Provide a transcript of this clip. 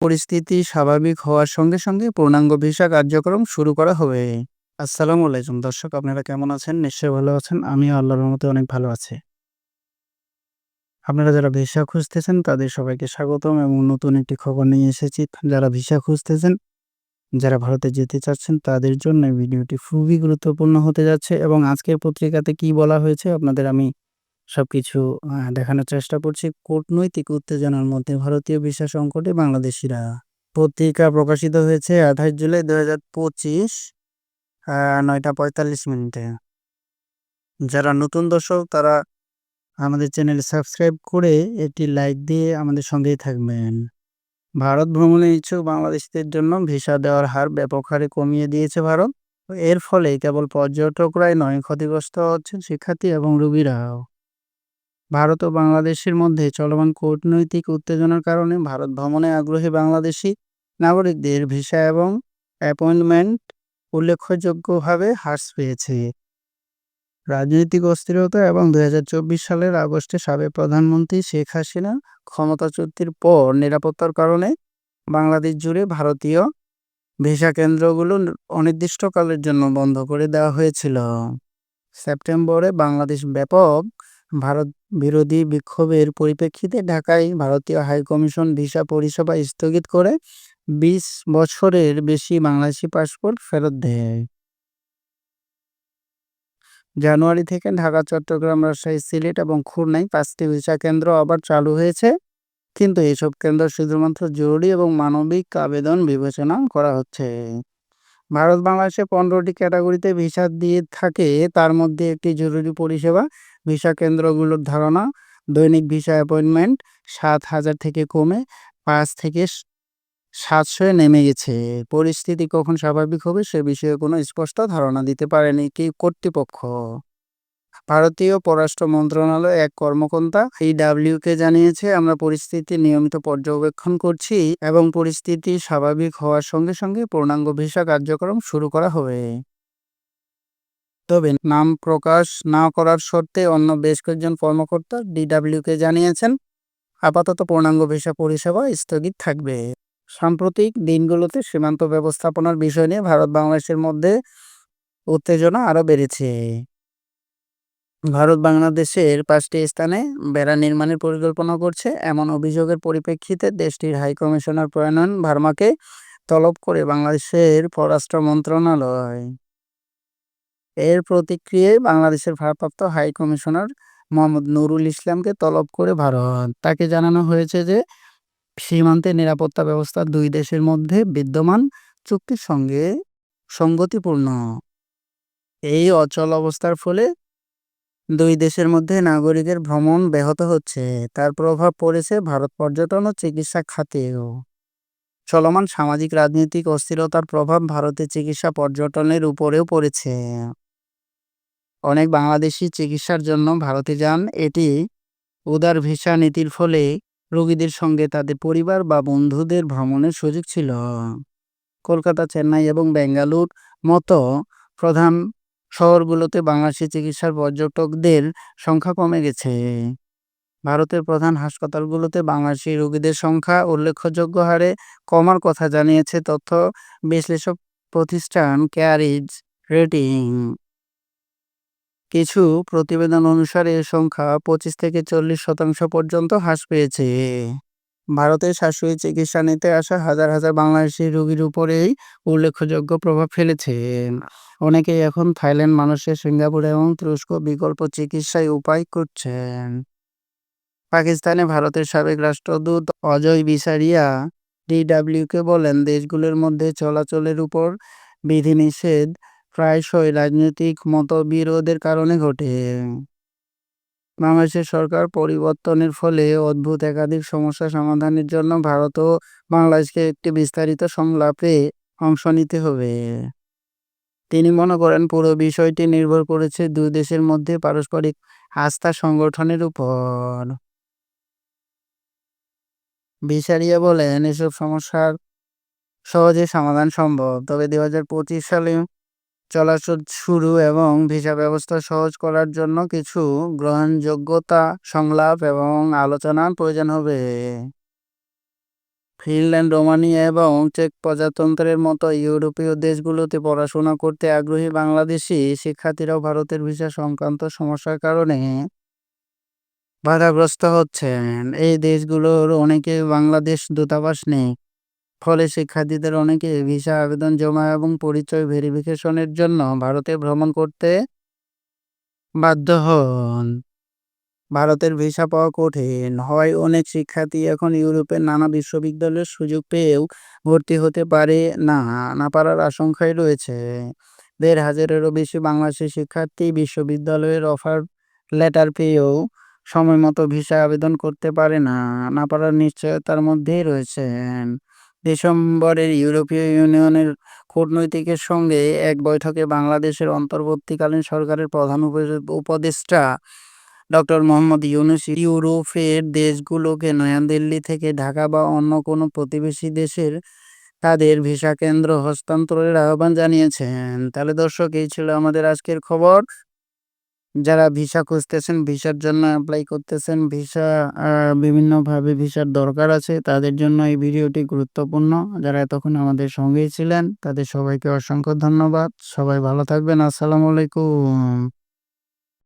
পরিস্থিতি স্বাভাবিক হওয়ার সঙ্গে সঙ্গে পূর্ণাঙ্গ ভিসা কার্যক্রম শুরু করা হবে। আসসালামু আলাইকুম। দর্শক, আপনারা কেমন আছেন? নিশ্চয়ই ভালো আছেন। আমিও আল্লাহর রহমতে অনেক ভালো আছি। আপনারা যারা ভিসা খুঁজতেছেন, তাদের সবাইকে স্বাগতম এবং নতুন একটি খবর নিয়ে এসেছি। যারা ভিসা খুঁজতেছেন, যারা ভারতে যেতে চাচ্ছেন, তাদের জন্য ভিডিওটি খুবই গুরুত্বপূর্ণ হতে যাচ্ছে এবং আজকের পত্রিকাতে কি বলা হয়েছে, আপনাদের আমি সবকিছু দেখানোর চেষ্টা করছি। কূটনৈতিক উত্তেজনার মধ্যে ভারতীয় ভিসা সংকটে বাংলাদেশিরা। পত্রিকা প্রকাশিত হয়েছে আঠাশ জুলাই দু হাজার পঁচিশ নয়টা পঁয়তাল্লিশ মিনিটে। যারা নতুন দর্শক, তারা আমাদের চ্যানেল সাবস্ক্রাইব করে একটি লাইক দিয়ে আমাদের সঙ্গেই থাকবেন। ভারত ভ্রমণে ইচ্ছুক বাংলাদেশিদের জন্য ভিসা দেওয়ার হার ব্যাপক হারে কমিয়ে দিয়েছে ভারত। এর ফলে কেবল পর্যটকরাই নয়, ক্ষতিগ্রস্ত হচ্ছেন শিক্ষার্থী এবং রোগীরাও। ভারত ও বাংলাদেশের মধ্যে চলমান কূটনৈতিক উত্তেজনার কারণে ভারত ভ্রমণে আগ্রহী বাংলাদেশি নাগরিকদের ভিসা এবং অ্যাপয়েন্টমেন্ট উল্লেখযোগ্যভাবে হ্রাস পেয়েছে। রাজনৈতিক অস্থিরতা এবং দু হাজার চব্বিশ সালের আগস্টে সাবেক প্রধানমন্ত্রী শেখ হাসিনা ক্ষমতাচ্যুতির পর নিরাপত্তার কারণে বাংলাদেশ জুড়ে ভারতীয় ভিসা কেন্দ্রগুলো অনির্দিষ্টকালের জন্য বন্ধ করে দেওয়া হয়েছিল। সেপ্টেম্বরে বাংলাদেশ ব্যাপক ভারত বিরোধী বিক্ষোভের পরিপ্রেক্ষিতে ঢাকায় ভারতীয় হাইকমিশন ভিসা পরিষেবা স্থগিত করে বিশ বছরের বেশি বাংলাদেশি পাসপোর্ট ফেরত দেয়। জানুয়ারি থেকে ঢাকা, চট্টগ্রাম, রাজশাহী, সিলেট এবং খুলনায় পাঁচটি ভিসা কেন্দ্র আবার চালু হয়েছে। কিন্তু এসব কেন্দ্র শুধুমাত্র জরুরি এবং মানবিক আবেদন বিবেচনা করা হচ্ছে। ভারত বাংলাদেশে পনেরোটি ক্যাটাগরিতে ভিসা দিয়ে থাকে, তার মধ্যে একটি জরুরি পরিষেবা ভিসা কেন্দ্রগুলোর ধারণা, দৈনিক ভিসা অ্যাপয়েন্টমেন্ট সাত হাজার থেকে কমে পাঁচ থেকে সাতশোয় নেমে গেছে। পরিস্থিতি কখন স্বাভাবিক হবে সে বিষয়ে কোনো স্পষ্ট ধারণা দিতে পারেনি কি কর্তৃপক্ষ। ভারতীয় পররাষ্ট্র মন্ত্রণালয় এক কর্মকর্তা এই ডাব্লিউকে জানিয়েছে, আমরা পরিস্থিতি নিয়মিত পর্যবেক্ষণ করছি এবং পরিস্থিতি স্বাভাবিক হওয়ার সঙ্গে সঙ্গে পূর্ণাঙ্গ ভিসা কার্যক্রম শুরু করা হবে। তবে নাম প্রকাশ না করার শর্তে অন্য বেশ কয়েকজন কর্মকর্তা ডিডাব্লিউকে জানিয়েছেন, আপাতত পূর্ণাঙ্গ ভিসা পরিষেবা স্থগিত থাকবে। সাম্প্রতিক দিনগুলোতে সীমান্ত ব্যবস্থাপনার বিষয় নিয়ে ভারত বাংলাদেশের মধ্যে উত্তেজনা আরও বেড়েছে। ভারত বাংলাদেশের পাঁচটি স্থানে বেড়া নির্মাণের পরিকল্পনা করছে। এমন অভিযোগের পরিপ্রেক্ষিতে দেশটির হাই কমিশনার প্রণয়ন ভার্মাকে তলব করে বাংলাদেশের পররাষ্ট্র মন্ত্রণালয়। এর প্রতিক্রিয়ায় বাংলাদেশের ভারপ্রাপ্ত হাই কমিশনার মোহাম্মদ নুরুল ইসলামকে তলব করে ভারত তাকে জানানো হয়েছে যে, সীমান্তে নিরাপত্তা ব্যবস্থা দুই দেশের মধ্যে বিদ্যমান চুক্তির সঙ্গে সঙ্গতিপূর্ণ। এই অচল অবস্থার ফলে দুই দেশের মধ্যে নাগরিকের ভ্রমণ ব্যাহত হচ্ছে। তার প্রভাব পড়েছে ভারত পর্যটন ও চিকিৎসা খাতেও। চলমান সামাজিক, রাজনৈতিক অস্থিরতার প্রভাব ভারতে চিকিৎসা পর্যটনের উপরেও পড়েছে। অনেক বাংলাদেশি চিকিৎসার জন্য ভারতে যান। এটি উদার ভিসা নীতির ফলে রোগীদের সঙ্গে তাদের পরিবার বা বন্ধুদের ভ্রমণের সুযোগ ছিল। কলকাতা, চেন্নাই এবং বেঙ্গালুর মতো প্রধান শহরগুলোতে বাংলাদেশি চিকিৎসার পর্যটকদের সংখ্যা কমে গেছে। ভারতের প্রধান হাসপাতালগুলোতে বাংলাদেশি রোগীদের সংখ্যা উল্লেখযোগ্য হারে কমার কথা জানিয়েছে তথ্য বিশ্লেষক প্রতিষ্ঠান ক্যারিজ রেটিং। কিছু প্রতিবেদন অনুসারে এ সংখ্যা পঁচিশ থেকে চল্লিশ শতাংশ পর্যন্ত হ্রাস পেয়েছে। ভারতের সাশ্রয়ী চিকিৎসা নিতে আসা হাজার হাজার বাংলাদেশি রোগীর উপরেই উল্লেখযোগ্য প্রভাব ফেলেছে। অনেকেই এখন থাইল্যান্ড মানুষের সিঙ্গাপুর এবং তুরস্ক বিকল্প চিকিৎসায় উপায় করছেন পাকিস্তানে ভারতের সাবেক রাষ্ট্রদূত অজয় বিসারিয়া ডিডাব্লিউকে বলেন, দেশগুলোর মধ্যে চলাচলের উপর বিধিনিষেধ প্রায়শই রাজনৈতিক মতবিরোধের কারণে ঘটে। বাংলাদেশের সরকার পরিবর্তনের ফলে অদ্ভুত একাধিক সমস্যা সমাধানের জন্য ভারত ও বাংলাদেশকে একটি বিস্তারিত সংলাপে অংশ নিতে হবে। তিনি মনে করেন, পুরো বিষয়টি নির্ভর করেছে দুই দেশের মধ্যে পারস্পরিক আস্থা সংগঠনের উপর। বিচারিয়া বলেন, এসব সমস্যার সহজে সমাধান সম্ভব। তবে দুই হাজার পঁচিশ সালে চলাচল শুরু এবং ভিসা ব্যবস্থা সহজ করার জন্য কিছু গ্রহণযোগ্যতা সংলাপ এবং আলোচনার প্রয়োজন হবে ফিনল্যান্ড, রোমানিয়া এবং চেক প্রজাতন্ত্রের মতো ইউরোপীয় দেশগুলোতে পড়াশোনা করতে আগ্রহী বাংলাদেশি শিক্ষার্থীরাও ভারতের ভিসা সংক্রান্ত সমস্যার কারণে বাধাগ্রস্ত হচ্ছেন। এই দেশগুলোর অনেকে বাংলাদেশ দূতাবাস নেই। ফলে শিক্ষার্থীদের অনেকে ভিসা আবেদন জমা এবং পরিচয় ভেরিফিকেশনের জন্য ভারতে ভ্রমণ করতে বাধ্য হন। ভারতের ভিসা পাওয়া কঠিন হয় অনেক শিক্ষার্থী এখন ইউরোপের নানা বিশ্ববিদ্যালয়ের সুযোগ পেয়েও ভর্তি হতে পারে না না পারার আশঙ্কায় রয়েছে। দেড় হাজারেরও বেশি বাংলাদেশি শিক্ষার্থী বিশ্ববিদ্যালয়ের অফার লেটার পেয়েও সময়মতো ভিসা আবেদন করতে পারে না না পারার নিশ্চয়তার মধ্যেই রয়েছেন। ডিসেম্বরের ইউরোপীয় ইউনিয়নের কূটনৈতিকের সঙ্গে এক বৈঠকে বাংলাদেশের অন্তর্বর্তীকালীন সরকারের প্রধান উপদেষ্টা ডক্টর মোহাম্মদ ইউনুস ইউরোপের দেশগুলোকে নয়াদিল্লি থেকে ঢাকা বা অন্য কোনো প্রতিবেশী দেশের তাদের ভিসা কেন্দ্র হস্তান্তরের আহ্বান জানিয়েছেন। তাহলে দর্শক, এই ছিল আমাদের আজকের খবর। যারা ভিসা খুঁজতেছেন, ভিসার জন্য অ্যাপ্লাই করতেছেন, ভিসা বিভিন্নভাবে ভিসার দরকার আছে তাদের জন্য এই ভিডিওটি গুরুত্বপূর্ণ। যারা এতক্ষণ আমাদের সঙ্গেই ছিলেন তাদের সবাইকে অসংখ্য ধন্যবাদ। সবাই ভালো থাকবেন। আসসালামু আলাইকুম।